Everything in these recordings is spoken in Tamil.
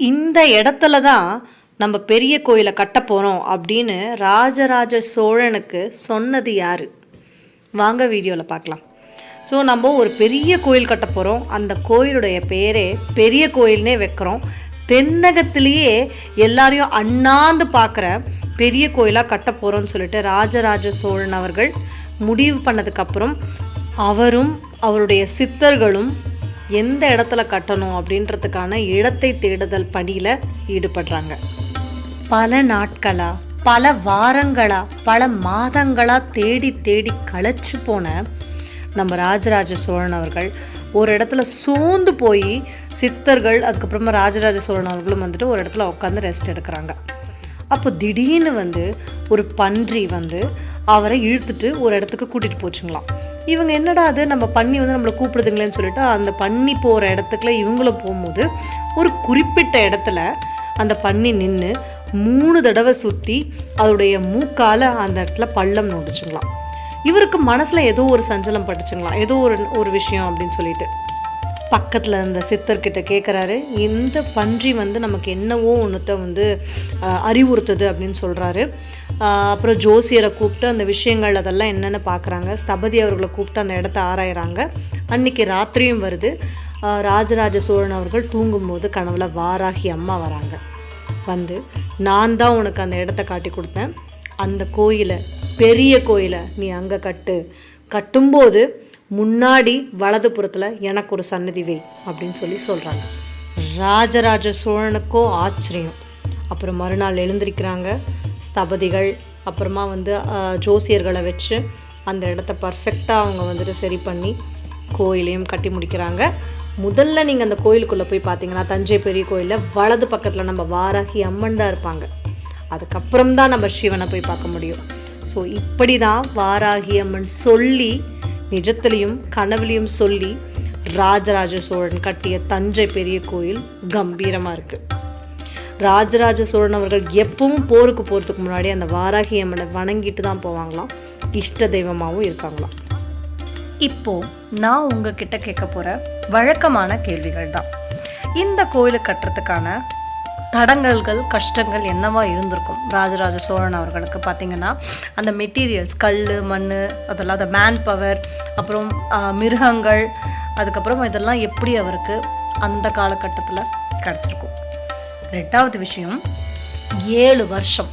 இந்த இடத்துல தான் நம்ம பெரிய கோயிலை கட்ட போகிறோம் அப்படின்னு ராஜராஜ சோழனுக்கு சொன்னது யார்? வாங்க வீடியோவில் பார்க்கலாம். ஸோ நம்ம ஒரு பெரிய கோயில் கட்ட போகிறோம் அந்த கோயிலுடைய பேரே பெரிய கோயில்னே வைக்கிறோம். தென்னகத்திலேயே எல்லாரையும் அண்ணாந்து பார்க்குற பெரிய கோயிலாக கட்ட போகிறோம்னு சொல்லிட்டு ராஜராஜ சோழன் அவர்கள் முடிவு பண்ணதுக்கப்புறம் அவரும் அவருடைய சித்தர்களும் எந்த இடத்துல கட்டணும் அப்படின்றதுக்கான இடத்தை தேடுதல் பணியில் ஈடுபடுறாங்க. பல நாட்களா பல வாரங்களா பல மாதங்களா தேடி தேடி களைச்சு போன நம்ம ராஜராஜ சோழன் அவர்கள் ஒரு இடத்துல சோர்ந்து போய் சித்தர்கள் அதுக்கப்புறமா ராஜராஜ சோழன் அவர்களும் வந்துட்டு ஒரு இடத்துல உட்காந்து ரெஸ்ட் எடுக்கிறாங்க. அப்போ திடீர்னு வந்து ஒரு பன்றி வந்து அவரை இழுத்துட்டு ஒரு இடத்துக்கு கூட்டிகிட்டு போச்சுங்களாம். இவங்க என்னடா அது? நம்ம பண்ணி வந்து நம்மளை கூப்பிடுதுங்களேன்னு சொல்லிட்டு அந்த பண்ணி போகிற இடத்துக்குள்ள இவங்களும் போகும்போது ஒரு குறிப்பிட்ட இடத்துல அந்த பண்ணி நின்று மூணு தடவை சுற்றி அதோடைய மூக்கால் அந்த இடத்துல பள்ளம் நோண்டுச்சுங்களாம். இவருக்கு மனசில் ஏதோ ஒரு சஞ்சலம் பட்டுச்சுங்களாம். ஏதோ ஒரு ஒரு விஷயம் அப்படின்னு சொல்லிட்டு. பக்கத்தில் இந்த சித்தர்கிட்ட கேட்குறாரு இந்த பன்றி வந்து நமக்கு என்னவோ ஒன்றுத்த வந்து அறிவுறுத்துது அப்படின்னு சொல்கிறாரு அப்புறம் ஜோசியரை கூப்பிட்டு அந்த விஷயங்கள் அதெல்லாம் என்னென்னு பார்க்குறாங்க. ஸ்தபதி அவர்களை கூப்பிட்டு அந்த இடத்த ஆராயிறாங்க. அன்னைக்கு ராத்திரியும் வருது. ராஜராஜ சோழன் அவர்கள் தூங்கும்போது கனவுல வாராகி அம்மா வராங்க. வந்து நான் தான் உனக்கு அந்த இடத்த காட்டி கொடுத்தேன். அந்த கோயிலை பெரிய கோயிலை நீ அங்கே கட்டு. கட்டும்போது முன்னாடி வலது புறத்தில் எனக்கு ஒரு சன்னதி வை அப்படின்னு சொல்லி சொல்கிறாங்க ராஜராஜ சோழனுக்கோ ஆச்சரியம். அப்புறம் மறுநாள் எழுந்திருக்கிறாங்க. ஸ்தபதிகள் அப்புறமா வந்து ஜோசியர்களை வச்சு அந்த இடத்த பர்ஃபெக்டாக அவங்க வந்துட்டு சரி பண்ணி கோயிலையும் கட்டி முடிக்கிறாங்க. முதல்ல நீங்கள் அந்த கோயிலுக்குள்ளே போய் பார்த்தீங்கன்னா தஞ்சை பெரிய கோயிலில் வலது பக்கத்தில் நம்ம வாராகி அம்மன் தான் இருப்பாங்க. அதுக்கப்புறம் தான் நம்ம சிவனை போய் பார்க்க முடியும். ஸோ இப்படி தான் வாராகி அம்மன் சொல்லி நிஜத்துலேயும் கனவுலையும் சொல்லி ராஜராஜ சோழன் கட்டிய தஞ்சை பெரிய கோயில் கம்பீரமாக இருக்குது ராஜராஜ சோழன் அவர்கள் எப்பவும் போருக்கு போகிறதுக்கு முன்னாடி அந்த வாராகி அம்மனை வணங்கிட்டு தான் போவாங்களாம். இஷ்ட தெய்வமாகவும் இருக்காங்களாம். இப்போ நான் உங்ககிட்ட கேட்க போற வழக்கமான கேள்விகள் தான். இந்த கோயிலை கட்டுறதுக்கான தடங்கல்கள் கஷ்டங்கள் என்னவா இருந்திருக்கும்? ராஜராஜ சோழன் அவர்களுக்கு பார்த்தீங்கன்னா அந்த மெட்டீரியல்ஸ் கல் மண் அதெல்லாம் அந்த மேன் பவர் அப்புறம் மிருகங்கள் அதுக்கப்புறம் இதெல்லாம் எப்படி அவருக்கு அந்த காலகட்டத்தில் கிடச்சிருக்கும்? ரெண்டாவது விஷயம் ஏழு வருஷம்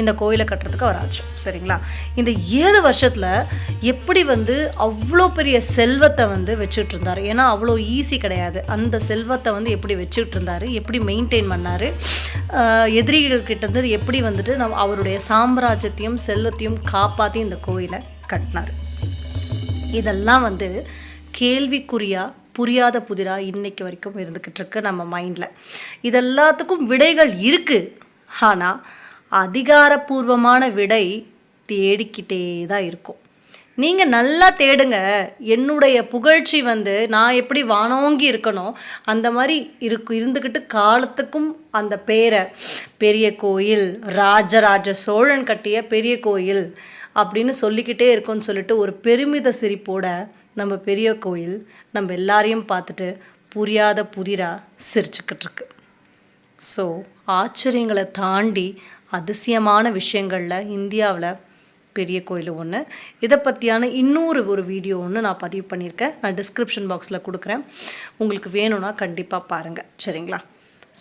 இந்த கோயிலை கட்டுறதுக்கு அவர் ஆச்சு சரிங்களா? இந்த ஏழு வருஷத்தில் எப்படி வந்து அவ்வளோ பெரிய செல்வத்தை வந்து வச்சுட்டு இருந்தார் ஏன்னா அவ்வளோ ஈஸி கிடையாது. அந்த செல்வத்தை வந்து எப்படி வச்சுட்டு இருந்தார் எப்படி மெயின்டைன் பண்ணார்? எதிரிகள் கிட்டேருந்து எப்படி வந்துட்டு நம்ம அவருடைய சாம்ராஜ்யத்தையும் செல்வத்தையும் காப்பாற்றி இந்த கோயிலை கட்டினார். இதெல்லாம் வந்து கேள்விக்குறியாக புரியாத புதிரா இன்னைக்கு வரைக்கும் இருந்துக்கிட்டு இருக்கு நம்ம மைண்டில் இதெல்லாத்துக்கும் விடைகள் இருக்குது ஆனால் அதிகாரப்பூர்வமான விடை தேடிக்கிட்டே தான் இருக்கும். நீங்கள் நல்லா தேடுங்க. என்னுடைய புகழ்ச்சி வந்து நான் எப்படி வானோங்கி இருக்கணும் அந்த மாதிரி இருக்கு இருந்துக்கிட்டு காலத்துக்கும் அந்த பேரை பெரிய கோயில் ராஜராஜ சோழன் கட்டிய பெரிய கோயில் அப்படின்னு சொல்லிக்கிட்டே இருக்கோன்னு சொல்லிட்டு ஒரு பெருமித சிரிப்போட நம்ம பெரிய கோயில் நம்ம எல்லாரையும் பார்த்துட்டு புரியாத புதிராக சிரிச்சுக்கிட்டு இருக்கு ஸோ ஆச்சரியங்களை தாண்டி அதிசயமான விஷயங்களில் இந்தியாவில் பெரிய கோயில் ஒன்று இதை பற்றியான இன்னொரு ஒரு வீடியோ ஒன்று நான் பதிவு பண்ணியிருக்கேன். நான் டிஸ்கிரிப்ஷன் பாக்ஸில் கொடுக்குறேன். உங்களுக்கு வேணும்னா கண்டிப்பாக பாருங்கள் சரிங்களா?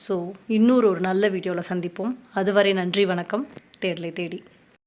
ஸோ இன்னொரு ஒரு நல்ல வீடியோவில் சந்திப்போம். அதுவரை நன்றி வணக்கம். தேடலை தேடி.